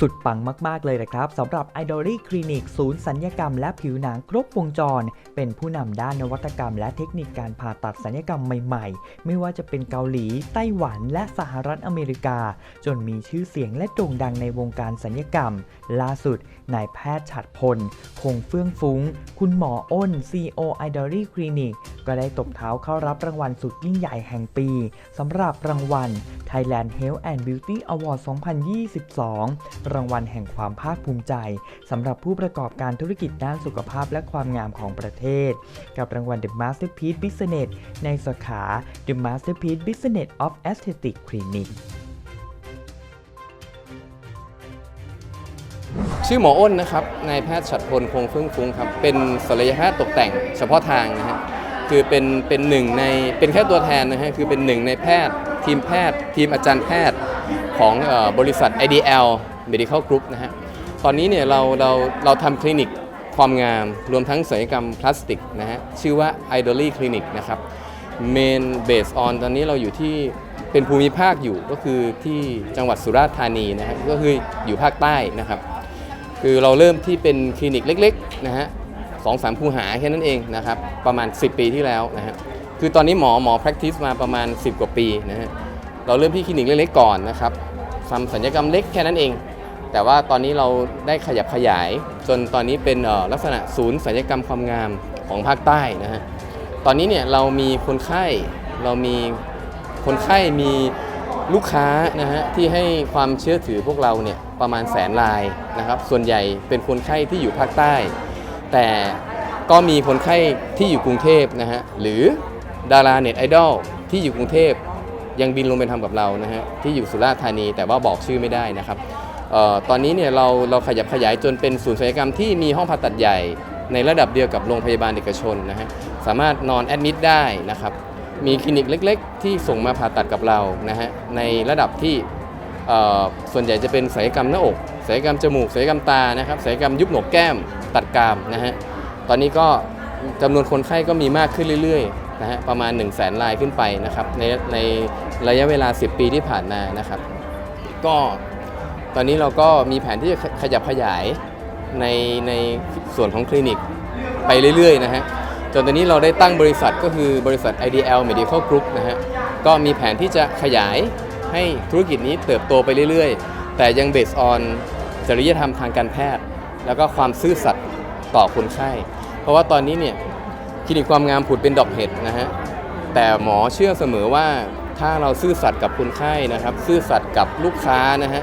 สุดปังมาก ๆ เลยนะครับสำหรับ i d o l y Clinic ศูนย์สัญญกรรมและผิวหนังครบวงจร เป็นผู้นำด้านนวัตกรรมและเทคนิคการผ่าตัดสัญญกรรมใหม่ ๆ ไม่ว่าจะเป็นเกาหลี ไต้หวัน และสหรัฐอเมริกา จนมีชื่อเสียงและโด่งดังในวงการสัญญกรรม ล่าสุดนายแพทย์ฉัดพล คงเฟื่องฟุ้ง คุณหมออ้น CEO i d o l y Clinic ก็ได้ตบเท้าเข้ารับรางวัลสุดยิ่งใหญ่แห่งปีสำหรับรางวัล Thailand Health and Beauty Award 2022รางวัลแห่งความภาคภูมิใจสำหรับผู้ประกอบการธุรกิจด้านสุขภาพและความงามของประเทศ กับรางวัล The Masterpiece Business ในสาขา The Masterpiece Business of Aesthetic Clinic ชื่อหมออ้นนะครับนายแพทย์ฉัดพลคงฟื่งฟุ้งครับ เป็นศัลยแพทย์ตกแต่งเฉพาะทางนะฮะคือเป็นเป็นหนึ่งในเป็นแค่ตัวแทนนะฮะคือเป็นหนึ่งในแพทย์ ทีมแพทย์ ทีมอาจารย์แพทย์ของออบริษัท IDL Medical Group นะฮะ ตอนนี้เนี่ยเราเราเราทำคลินิกความงาม รวมทั้งศัลยกรรมพลาสติกนะฮะ ชื่อว่า Idoly Clinic นะครับเมนเบสออนตอนนี้เราอยู่ที่เป็นภูมิภาคอยู่ก็คือที่จังหวัดสุราษฎร์ธานีนะฮะ ก็คืออยู่ภาคใต้นะครับ คือเราเริ่มที่เป็นคลินิกเล็กๆนะฮะสองสามคูหาแค่นั้นเองนะครับ ประมาณ 10 ปีที่แล้วนะฮะ คือตอนนี้หมอหมอ practice มาประมาณ 10 กว่าปีนะฮะ เราเริ่มที่คลินิกเล็กๆก่อนนะครับทำสัญญกรรมเล็กแค่นั้นเอง แต่ว่าตอนนี้เราได้ขยับขยาย จนตอนนี้เป็นลักษณะศูนย์สัญญกรรมความงามของภาคใต้นะฮะ ตอนนี้เนี่ยเรามีคนไข้เรามีคนไข้มีลูกค้านะฮะที่ให้ความเชื่อถือพวกเราเนี่ยประมาณแสนรายนะครับ ส่วนใหญ่เป็นคนไข้ที่อยู่ภาคใต้ แต่ก็มีคนไข้ที่อยู่กรุงเทพนะฮะหรือดาราเน็ตไอดอลที่อยู่กรุงเทพยังบินลงไปทำกับเรานะฮะที่อยู่สุราษฎร์ธานีแต่ว่าบอกชื่อไม่ได้นะครับ ตอนนี้เนี่ยเราเราขยับขยายจนเป็นศูนย์ศัลยกรรมที่มีห้องผ่าตัดใหญ่ ในระดับเดียวกับโรงพยาบาลเอกชนนะฮะสามารถนอนแอดมิดได้นะครับมีคลินิกเล็ก ๆ ที่ส่งมาผ่าตัดกับเรานะฮะในระดับที่ส่วนใหญ่จะเป็นศัลยกรรมหน้าอกศัลยกรรมจมูกศัลยกรรมตานะครับศัลยกรรมยุบโหนกแก้มตัดกรามนะฮะตอนนี้ก็จำนวนคนไข้ก็มีมากขึ้นเรื่อยๆนะฮะประมาณ 1 0 0 0 0แสนรายขึ้นไปนะครับในในระยะเวลา 10 ปีที่ผ่านมานะครับ ก็ ตอนนี้เราก็มีแผนที่จะขยับขยายในในส่วนของคลินิกไปเรื่อยๆนะฮะจนตอนนี้เราได้ตั้งบริษัทก็คือบริษัท IDL Medical Group นะฮะก็มีแผนที่จะขยายให้ธุรกิจนี้เติบโตไปเรื่อยๆ แต่ยังเบสออนจริยธรรมทางการแพทย์ แล้วก็ความซื่อสัตย์ต่อคนไข้ เพราะว่าตอนนี้เนี่ยคลินิกความงามผุดเป็นดอกเห็ดนะฮะแต่หมอเชื่อเสมอว่าถ้าเราซื่อสัตย์กับคนไข้นะครับ ซื่อสัตย์กับลูกค้านะฮะ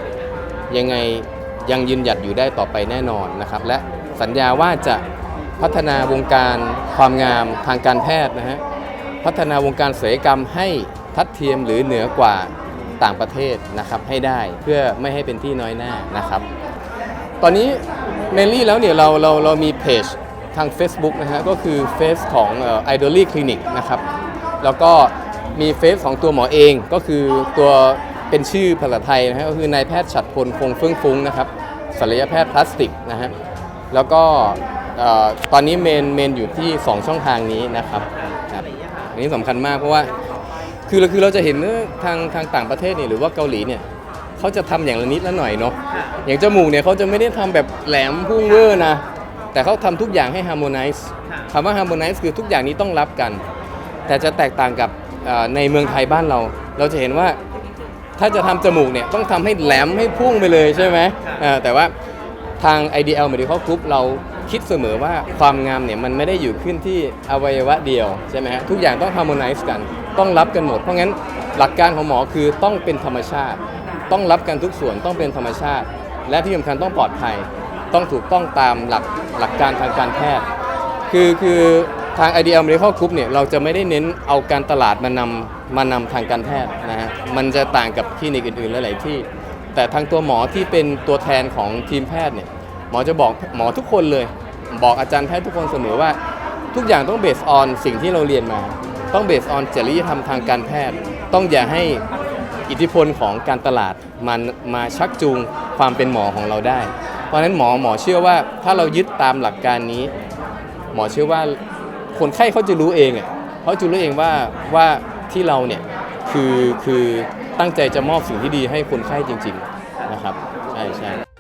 ยังไงยังยืนหยัดอยู่ได้ต่อไปแน่นอนนะครับ และสัญญาว่าจะพัฒนาวงการความงามทางการแพทย์นะฮะพัฒนาวงการศัลยกรรมให้ทัดเทียมหรือเหนือกว่าต่างประเทศนะครับให้ได้เพื่อไม่ให้เป็นที่น้อยหน้านะครับ ตอนนี้เมนลี่แล้วเนี่ยเราเราเรามีเพจทาง Facebook นะฮะก็คือเฟซของเอ่อ Idoly Clinic นะครับแล้วก็มีเฟซของตัวหมอเองก็คือตัว เป็นชื่อภาษาไทยนะฮะก็คือนายแพทย์ฉัดพลคงเฟื่องฟุ้งนะครับศัลยแพทย์พลาสติกนะฮะแล้วก็ตอนนี้เมนเมนอยู่ที่ 2 ช่องทางนี้นะครับอันนี้สำคัญมากเพราะว่าคือเราคือเราจะเห็นทางทางต่างประเทศเนี่ยหรือว่าเกาหลีเนี่ยเขาจะทำอย่างละนิดละหน่อยเนาะอย่างจมูกเนี่ยเขาจะไม่ได้ทำแบบแหลมพุ่งเวอร์นะแต่เขาทำทุกอย่างให้ฮาร์โมไนซ์คำว่าฮาร์โมไนซ์คือทุกอย่างนี้ต้องรับกัน แต่จะแตกต่างกับในเมืองไทยบ้านเรา เราจะเห็นว่า ถ้าจะทำจมูกเนี่ยต้องทำให้แหลมให้พุ่งไปเลยใช่ไหมเอ่อแต่ว่าทาง IDL Medical Group เราคิดเสมอว่าความงามเนี่ยมันไม่ได้อยู่ขึ้นที่อวัยวะเดียวใช่ไหมฮะทุกอย่างต้องฮาร์โมไนซ์กัน ต้องรับกันหมด เพราะงั้นหลักการของหมอคือต้องเป็นธรรมชาติ ต้องรับกันทุกส่วนต้องเป็นธรรมชาติ และที่สำคัญต้องปลอดภัย ต้องถูกต้องตามหลักหลักการทางการแพทย์ คือคือ ทาง IDL Medical Group เนี่ยเราจะไม่ได้เน้นเอาการตลาดมานำมานำทางการแพทย์นะฮะมันจะต่างกับคลินิกอื่นๆหลายๆที่ แต่ทางตัวหมอที่เป็นตัวแทนของทีมแพทย์เนี่ยหมอจะบอกหมอทุกคนเลย บอกอาจารย์แพทย์ทุกคนเสมอว่า ทุกอย่างต้องเบสออนสิ่งที่เราเรียนมา ต้องเบสออนจริยธรรมทางการแพทย์ ต้องอย่าให้อิทธิพลของการตลาดมันมาชักจูงความเป็นหมอของเราได้ เพราะฉะนั้นหมอหมอเชื่อว่าถ้าเรายึดตามหลักการนี้ หมอเชื่อว่า คนไข้เขาจะรู้เองอะเขาจะรู้เองว่าว่าที่เราเนี่ยคือคือตั้งใจจะมอบสิ่งที่ดีให้คนไข้จริง ๆ นะครับ ใช่ใช่